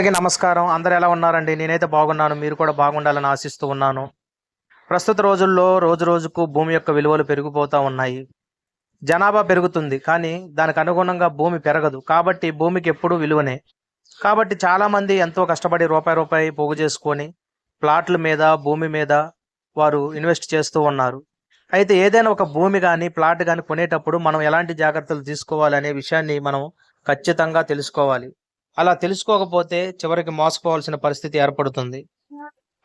అందరికీ నమస్కారం. అందరు ఎలా ఉన్నారండి? నేనైతే బాగున్నాను. మీరు కూడా బాగుండాలని ఆశిస్తూ ఉన్నాను. ప్రస్తుత రోజుల్లో రోజు రోజుకు భూమి యొక్క విలువలు పెరిగిపోతూ ఉన్నాయి. జనాభా పెరుగుతుంది. కానీ దానికి అనుగుణంగా భూమి పెరగదు. కాబట్టి భూమికి ఎప్పుడూ విలువనే. కాబట్టి చాలామంది ఎంతో కష్టపడి రూపాయి రూపాయి పోగు చేసుకొని ప్లాట్ల మీద భూమి మీద వారు ఇన్వెస్ట్ చేస్తూ ఉన్నారు. అయితే ఏదైనా ఒక భూమి కానీ ప్లాట్ కానీ కొనేటప్పుడు మనం ఎలాంటి జాగ్రత్తలు తీసుకోవాలి అనే విషయాన్ని మనం ఖచ్చితంగా తెలుసుకోవాలి. అలా తెలుసుకోకపోతే చివరికి మోసపోవాల్సిన పరిస్థితి ఏర్పడుతుంది.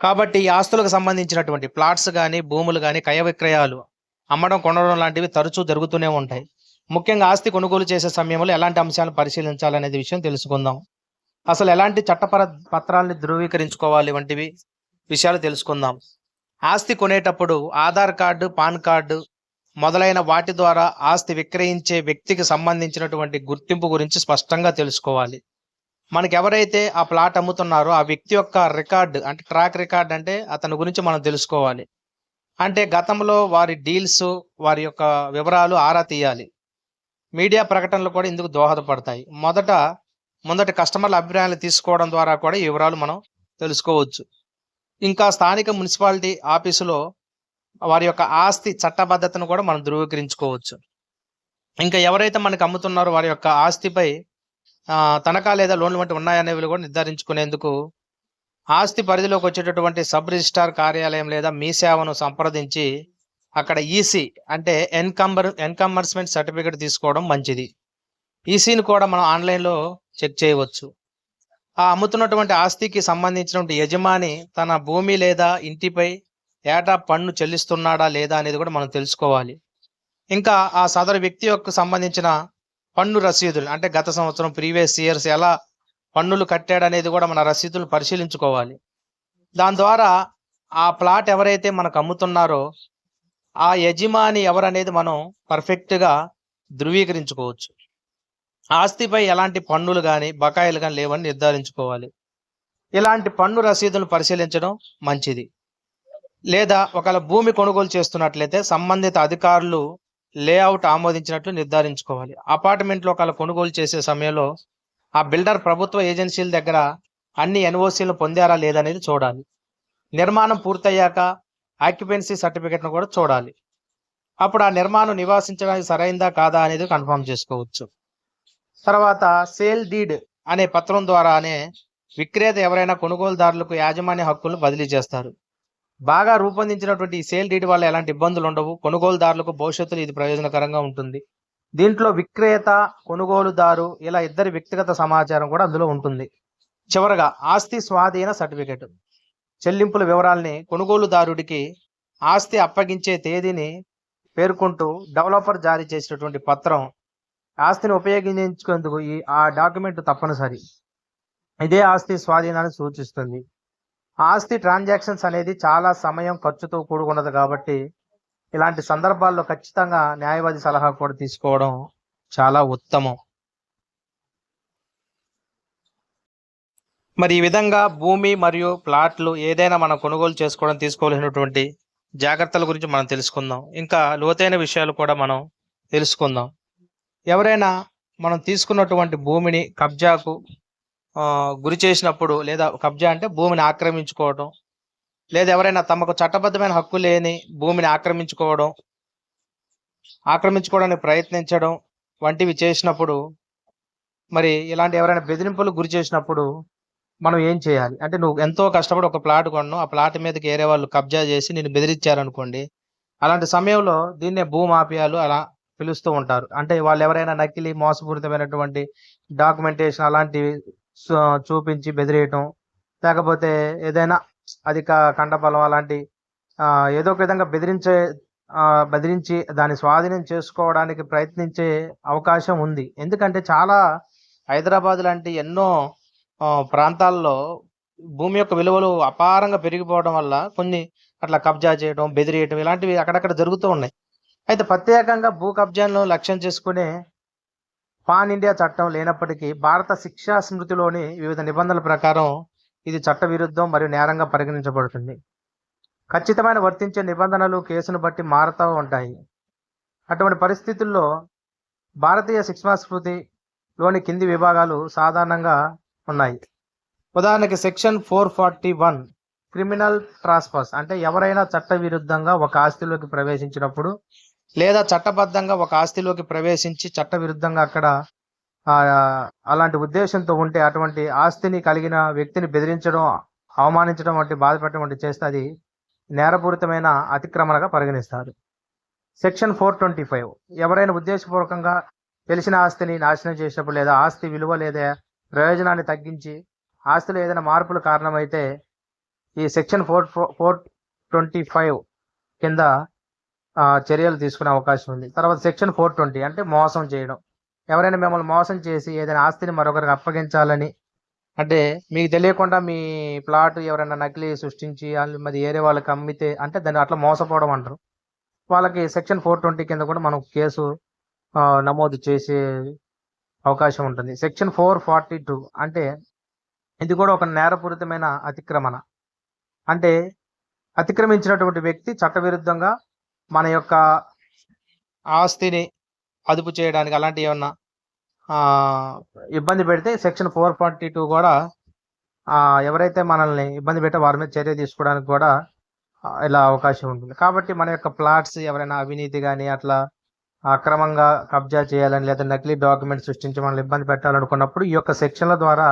కాబట్టి ఈ ఆస్తులకు సంబంధించినటువంటి ప్లాట్స్ కానీ భూములు కానీ క్రయ విక్రయాలు అమ్మడం కొనడం లాంటివి తరచూ జరుగుతూనే ఉంటాయి. ముఖ్యంగా ఆస్తి కొనుగోలు చేసే సమయంలో ఎలాంటి అంశాలను పరిశీలించాలనేది విషయం తెలుసుకుందాం. అసలు ఎలాంటి చట్టపర పత్రాలని ధృవీకరించుకోవాలి వంటివి విషయాలు తెలుసుకుందాం. ఆస్తి కొనేటప్పుడు ఆధార్ కార్డు పాన్ కార్డు మొదలైన వాటి ద్వారా ఆస్తి విక్రయించే వ్యక్తికి సంబంధించినటువంటి గుర్తింపు గురించి స్పష్టంగా తెలుసుకోవాలి. మనకి ఎవరైతే ఆ ప్లాట్ అమ్ముతున్నారో ఆ వ్యక్తి యొక్క రికార్డు అంటే ట్రాక్ రికార్డ్ అంటే అతని గురించి మనం తెలుసుకోవాలి. అంటే గతంలో వారి డీల్స్ వారి యొక్క వివరాలు ఆరా తీయాలి. మీడియా ప్రకటనలు కూడా ఇందుకు దోహదపడతాయి. మొదట మొదటి కస్టమర్ల అభిప్రాయాలు తీసుకోవడం ద్వారా కూడా ఈ వివరాలు మనం తెలుసుకోవచ్చు. ఇంకా స్థానిక మున్సిపాలిటీ ఆఫీసులో వారి యొక్క ఆస్తి చట్టబద్ధతను కూడా మనం ధృవీకరించుకోవచ్చు. ఇంకా ఎవరైతే మనకి అమ్ముతున్నారో వారి యొక్క ఆస్తిపై తనఖా లేదా లోన్లు వంటి ఉన్నాయనేవి కూడా నిర్ధారించుకునేందుకు ఆస్తి పరిధిలోకి వచ్చేటటువంటి సబ్ రిజిస్ట్రార్ కార్యాలయం లేదా మీ సేవను సంప్రదించి అక్కడ ఈసీ అంటే ఎన్కంబర్ ఎన్కంబర్స్మెంట్ సర్టిఫికేట్ తీసుకోవడం మంచిది. ఈసీని కూడా మనం ఆన్లైన్లో చెక్ చేయవచ్చు. ఆ అమ్ముతున్నటువంటి ఆస్తికి సంబంధించినటువంటి యజమాని తన భూమి లేదా ఇంటిపై ఏటా పన్ను చెల్లిస్తున్నాడా లేదా అనేది కూడా మనం తెలుసుకోవాలి. ఇంకా ఆ సదరు వ్యక్తి యొక్క సంబంధించిన పన్ను రసీదులు. అంటే గత సంవత్సరం ప్రీవియస్ ఇయర్స్ ఎలా పన్నులు కట్టాడు అనేది కూడా మన రసీదులు పరిశీలించుకోవాలి. దాని ద్వారా ఆ ప్లాట్ ఎవరైతే మనకు అమ్ముతున్నారో ఆ యజమాని ఎవరనేది మనం పర్ఫెక్ట్గా ధృవీకరించుకోవచ్చు. ఆస్తిపై ఎలాంటి పన్నులు కానీ బకాయిలు కానీ లేవని నిర్ధారించుకోవాలి. ఇలాంటి పన్ను రసీదులను పరిశీలించడం మంచిది. లేదా ఒకవేళ భూమి కొనుగోలు చేస్తున్నట్లయితే సంబంధిత అధికారులు లేఅవుట్ ఆమోదించినట్లు నిర్ధారించుకోవాలి. అపార్ట్మెంట్లో ఒకవేళ కొనుగోలు చేసే సమయంలో ఆ బిల్డర్ ప్రభుత్వ ఏజెన్సీల దగ్గర అన్ని ఎన్ఓసీలు పొందారా లేదనేది చూడాలి. నిర్మాణం పూర్తయ్యాక ఆక్యుపెన్సీ సర్టిఫికెట్ను కూడా చూడాలి. అప్పుడు ఆ నిర్మాణం నివాసించడానికి సరైందా కాదా అనేది కన్ఫర్మ్ చేసుకోవచ్చు. తర్వాత సేల్ డీడ్ అనే పత్రం ద్వారానే విక్రేత ఎవరైనా కొనుగోలుదారులకు యాజమాన్య హక్కులను బదిలీ చేస్తారు. బాగా రూపొందించినటువంటి ఈ సేల్ డీడ్ వల్ల ఎలాంటి ఇబ్బందులు ఉండవు. కొనుగోలుదారులకు భవిష్యత్తులో ఇది ప్రయోజనకరంగా ఉంటుంది. దీంట్లో విక్రేత కొనుగోలుదారు ఇలా ఇద్దరి వ్యక్తిగత సమాచారం కూడా అందులో ఉంటుంది. చివరగా ఆస్తి స్వాధీన సర్టిఫికెట్. చెల్లింపుల వివరాల్ని కొనుగోలుదారుడికి ఆస్తి అప్పగించే తేదీని పేర్కొంటూ డెవలపర్ జారీ చేసినటువంటి పత్రం ఆస్తిని ఉపయోగించుకునేందుకు ఈ ఆ డాక్యుమెంట్ తప్పనిసరి. ఇదే ఆస్తి స్వాధీనాన్ని సూచిస్తుంది. ఆస్తి ట్రాన్సాక్షన్స్ అనేది చాలా సమయం ఖర్చుతో కూడుకున్నది కాబట్టి ఇలాంటి సందర్భాల్లో ఖచ్చితంగా న్యాయవాది సలహా కూడా తీసుకోవడం చాలా ఉత్తమం. మరి ఈ విధంగా భూమి మరియు ప్లాట్లు ఏదైనా మనం కొనుగోలు చేసుకోవడం తీసుకోవాల్సినటువంటి జాగ్రత్తల గురించి మనం తెలుసుకుందాం. ఇంకా లోతైన విషయాలు కూడా మనం తెలుసుకుందాం. ఎవరైనా మనం తీసుకున్నటువంటి భూమిని కబ్జాకు గురి చేసినప్పుడు లేదా కబ్జా అంటే భూమిని ఆక్రమించుకోవడం లేదా ఎవరైనా తమకు చట్టబద్ధమైన హక్కు లేని భూమిని ఆక్రమించుకోవడం ఆక్రమించుకోవడానికి ప్రయత్నించడం వంటివి చేసినప్పుడు మరి ఇలాంటి ఎవరైనా బెదిరింపులు గురి చేసినప్పుడు మనం ఏం చేయాలి? అంటే నువ్వు ఎంతో కష్టపడి ఒక ప్లాట్ కొన్నావు ఆ ప్లాట్ మీదకి వేరే వాళ్ళు కబ్జా చేసి నేను బెదిరించారనుకోండి అలాంటి సమయంలో దీన్నే భూమాఫియాలు అలా పిలుస్తూ ఉంటారు. అంటే వాళ్ళు ఎవరైనా నకిలీ మోసపూరితమైనటువంటి డాక్యుమెంటేషన్ అలాంటివి చూపించి బెదిరేయటం. లేకపోతే ఏదైనా అది కండబలం అలాంటి ఏదో ఒక విధంగా బెదిరించే బెదిరించి దాని స్వాధీనం చేసుకోవడానికి ప్రయత్నించే అవకాశం ఉంది. ఎందుకంటే చాలా హైదరాబాద్ లాంటి ఎన్నో ప్రాంతాల్లో భూమి యొక్క విలువలు అపారంగా పెరిగిపోవడం వల్ల కొన్ని అట్లా కబ్జా చేయడం బెదిరియటం ఇలాంటివి అక్కడక్కడ జరుగుతూ ఉన్నాయి. అయితే ప్రత్యేకంగా భూ కబ్జాలను లక్ష్యం చేసుకునే పాన్ ఇండియా చట్టం లేనప్పటికీ భారత శిక్షా స్మృతిలోని వివిధ నిబంధనల ప్రకారం ఇది చట్ట విరుద్ధం మరియు నేరంగా పరిగణించబడుతుంది. ఖచ్చితమైన వర్తించే నిబంధనలు కేసును బట్టి మారుతూ ఉంటాయి. అటువంటి పరిస్థితుల్లో భారతీయ శిక్షా స్మృతిలోని కింది విభాగాలు సాధారణంగా ఉన్నాయి. ఉదాహరణకి section four forty one criminal transfers అంటే ఎవరైనా చట్ట విరుద్ధంగా ఒక ఆస్తిలోకి ప్రవేశించినప్పుడు లేదా చట్టబద్ధంగా ఒక ఆస్తిలోకి ప్రవేశించి చట్ట విరుద్ధంగా అక్కడ అలాంటి ఉద్దేశంతో ఉంటే అటువంటి ఆస్తిని కలిగిన వ్యక్తిని బెదిరించడం అవమానించడం వంటి బాధపెట్టడం వంటి చేస్తే అది నేరపూరితమైన అతిక్రమణగా పరిగణిస్తారు. Section four twenty five. ఎవరైనా ఉద్దేశపూర్వకంగా తెలిసిన ఆస్తిని నాశనం చేసినప్పుడు లేదా ఆస్తి విలువ లేదా ప్రయోజనాన్ని తగ్గించి ఆస్తిలో ఏదైనా మార్పులు కారణమైతే ఈ section four four twenty five కింద చర్యలు తీసుకునే అవకాశం ఉంది. తర్వాత సెక్షన్ ఫోర్ ట్వంటీ అంటే మోసం చేయడం. ఎవరైనా మిమ్మల్ని మోసం చేసి ఏదైనా ఆస్తిని మరొకరికి అప్పగించాలని అంటే మీకు తెలియకుండా మీ ప్లాట్ ఎవరైనా నకిలీ సృష్టించి మరి ఏరే వాళ్ళకి అమ్మితే అంటే దాన్ని అట్లా మోసపోవడం అంటారు. వాళ్ళకి సెక్షన్ ఫోర్ ట్వంటీ కింద కూడా మనం కేసు నమోదు చేసే అవకాశం ఉంటుంది. సెక్షన్ ఫోర్ ఫార్టీ టూ అంటే ఇది కూడా ఒక నేరపూరితమైన అతిక్రమణ. అంటే అతిక్రమించినటువంటి వ్యక్తి చట్టవిరుద్ధంగా మన యొక్క ఆస్తిని అదుపు చేయడానికి అలాంటి ఏమన్నా ఇబ్బంది పెడితే సెక్షన్ ఫోర్ ఫార్టీ టూ కూడా ఎవరైతే మనల్ని ఇబ్బంది పెట్టే వారి మీద చర్య తీసుకోవడానికి కూడా ఇలా అవకాశం ఉంటుంది. కాబట్టి మన యొక్క ప్లాట్స్ ఎవరైనా అవినీతి కానీ అట్లా అక్రమంగా కబ్జా చేయాలని లేదా నకిలీ డాక్యుమెంట్ సృష్టించి మనల్ని ఇబ్బంది పెట్టాలనుకున్నప్పుడు ఈ యొక్క సెక్షన్ల ద్వారా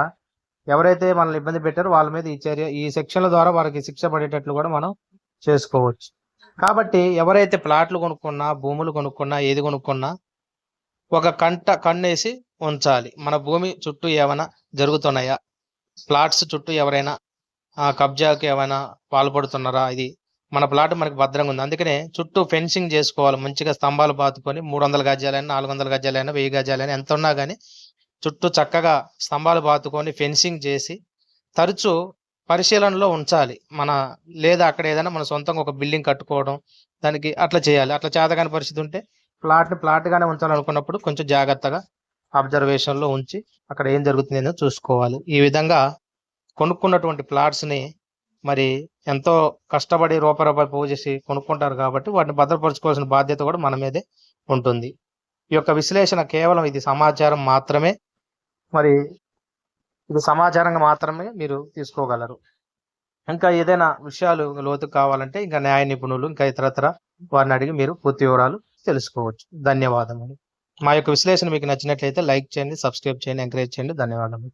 ఎవరైతే మనల్ని ఇబ్బంది పెట్టారో వాళ్ళ మీద ఈ చర్య ఈ సెక్షన్ల ద్వారా వారికి శిక్ష పడేటట్లు కూడా మనం చేసుకోవచ్చు. కాబట్టి ఎవరైతే ప్లాట్లు కొనుక్కున్నా భూములు కొనుక్కున్నా ఏది కొనుక్కున్నా ఒక కంట కన్నేసి ఉంచాలి. మన భూమి చుట్టూ ఏమైనా జరుగుతున్నాయా? ప్లాట్స్ చుట్టూ ఎవరైనా కబ్జాకి ఏమైనా పాల్పడుతున్నారా? ఇది మన ప్లాట్ మనకి భద్రంగా ఉంది. అందుకనే చుట్టూ ఫెన్సింగ్ చేసుకోవాలి. మంచిగా స్తంభాలు పాతుకొని మూడు వందల గజాలైనా నాలుగు వందల గజాలైనా వెయ్యి గజాలైనా ఎంత ఉన్నా కానీ చుట్టూ చక్కగా స్తంభాలు పాతుకొని ఫెన్సింగ్ చేసి తరచూ పరిశీలనలో ఉంచాలి. మన లేదా అక్కడ ఏదైనా మన సొంతంగా ఒక బిల్డింగ్ కట్టుకోవడం దానికి అట్లా చేయాలి. అట్లా చేతగాని పరిస్థితి ఉంటే ప్లాట్ని ప్లాట్గానే ఉంచాలనుకున్నప్పుడు కొంచెం జాగ్రత్తగా అబ్జర్వేషన్లో ఉంచి అక్కడ ఏం జరుగుతుందో చూసుకోవాలి. ఈ విధంగా కొనుక్కున్నటువంటి ప్లాట్స్ని మరి ఎంతో కష్టపడి రూపరూపాయి పూజ చేసి కొనుక్కుంటారు కాబట్టి వాటిని భద్రపరచుకోవాల్సిన బాధ్యత కూడా మన మీదే ఉంటుంది. ఈ యొక్క విశ్లేషణ కేవలం ఇది సమాచారం మాత్రమే. మరి ఇది సమాచారంగా మాత్రమే మీరు తీసుకోగలరు. ఇంకా ఏదైనా విషయాలు లోతు కావాలంటే ఇంకా న్యాయ నిపుణులు ఇంకా ఇతరత్ర వారిని అడిగి మీరు పూర్తి వివరాలు తెలుసుకోవచ్చు. ధన్యవాదములు. మా యొక్క విశ్లేషణ మీకు నచ్చినట్లయితే లైక్ చేయండి సబ్స్క్రైబ్ చేయండి ఎంకరేజ్ చేయండి. ధన్యవాదములు.